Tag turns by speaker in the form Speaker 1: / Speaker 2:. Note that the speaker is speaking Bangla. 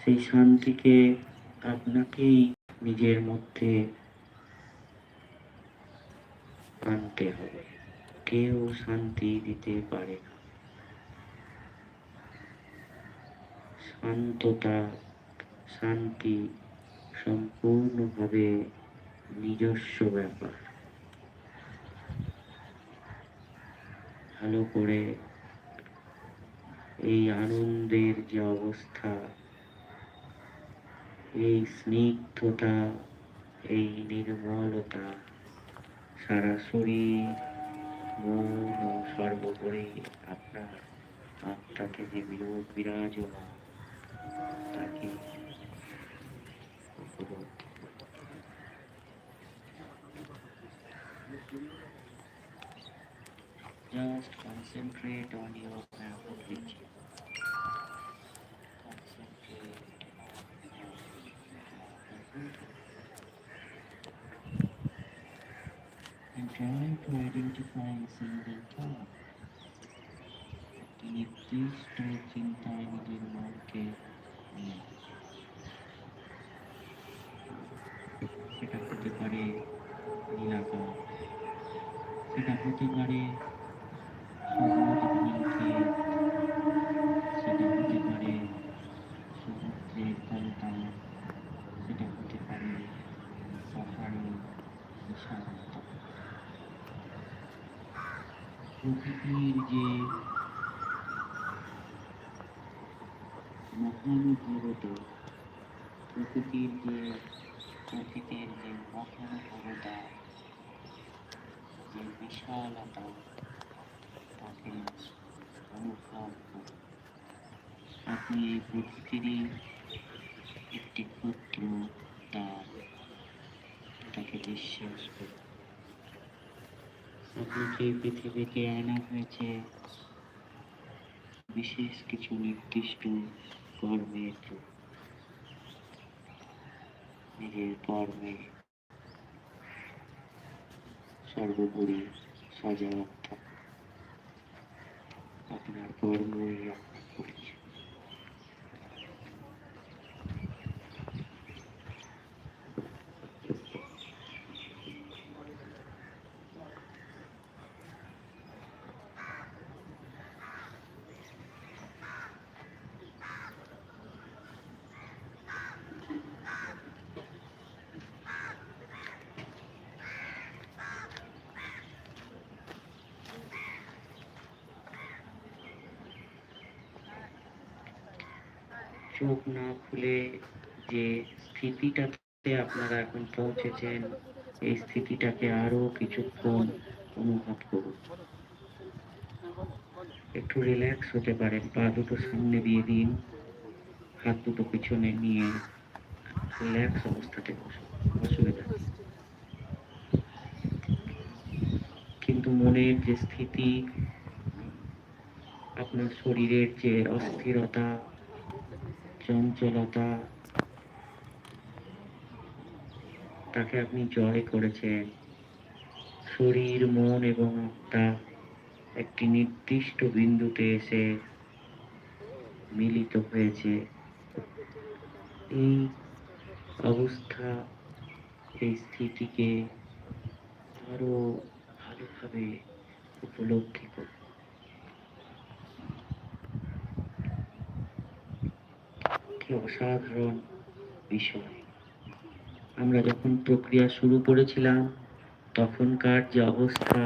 Speaker 1: সেই শান্তিকে আপনাকেই নিজের মধ্যে আনতে হবে। কেউ শান্তি দিতে পারে না। শান্ততা, শান্তি সম্পূর্ণভাবে নিজস্ব ব্যাপার। ভালো করে এই আনন্দের যে অবস্থা এই স্নিগ্ধতা, এই নির্মলতা সারা শরীর, মন ও সর্বোপরি আপনার আত্মাকে যে বিরোধ বিরাজমান, তাকে Just concentrate on your breath. Concentrate and try to identify a single thought. একটি নির্দিষ্ট চিন্তায় নিজের মনকে নিয়ে সেটা হতে পারে নীলাকার সেটা হতে পারে সেটা হতে পারে সমুদ্রের কলতান সেটা হতে পারে পাহাড়ের বিশালতা প্রকৃতির যে মহানুভবতা প্রকৃতির যে প্রকৃতির যে মহানুভবতা যে বিশালতা, তাকে অনুভব আপনি প্রকৃতিরই একটি ক্ষুদ্র তার, তাকে বিশ্বাস করুন। আপনাকে পৃথিবীতে আনা হয়েছে, বিশেষ কিছু নির্দিষ্ট কর্মের নিজের কর্মে সর্বোপরি সজাগ আপনার কর্মই আপনার চোখ না খুলে যে স্থিতিটাতে আপনারা এখন পৌঁছেছেন, এই স্থিতিটাকে আরও কিছুক্ষণ অনুভব করুন একটু রিল্যাক্স হতে পারেন, পা দুটো সামনে দিয়ে দিন, হাত দুটো পিছনে নিয়ে রিল্যাক্স অবস্থাতে বসুন, অসুবিধা। কিন্তু মনের যে স্থিতি, আপনার শরীরের যে অস্থিরতা চঞ্চলতা, তাকে আপনি জয় করেছেন। শরীর, মন এবং আত্মা একটি নির্দিষ্ট বিন্দুতে এসে মিলিত হয়েছে। এই অবস্থা, এই স্থিতিকে আরও ভালোভাবে উপলব্ধি করুন। কি অসাধারণ বিষয়। আমরা যখন প্রক্রিয়া শুরু করেছিলাম তখনকার যে অবস্থা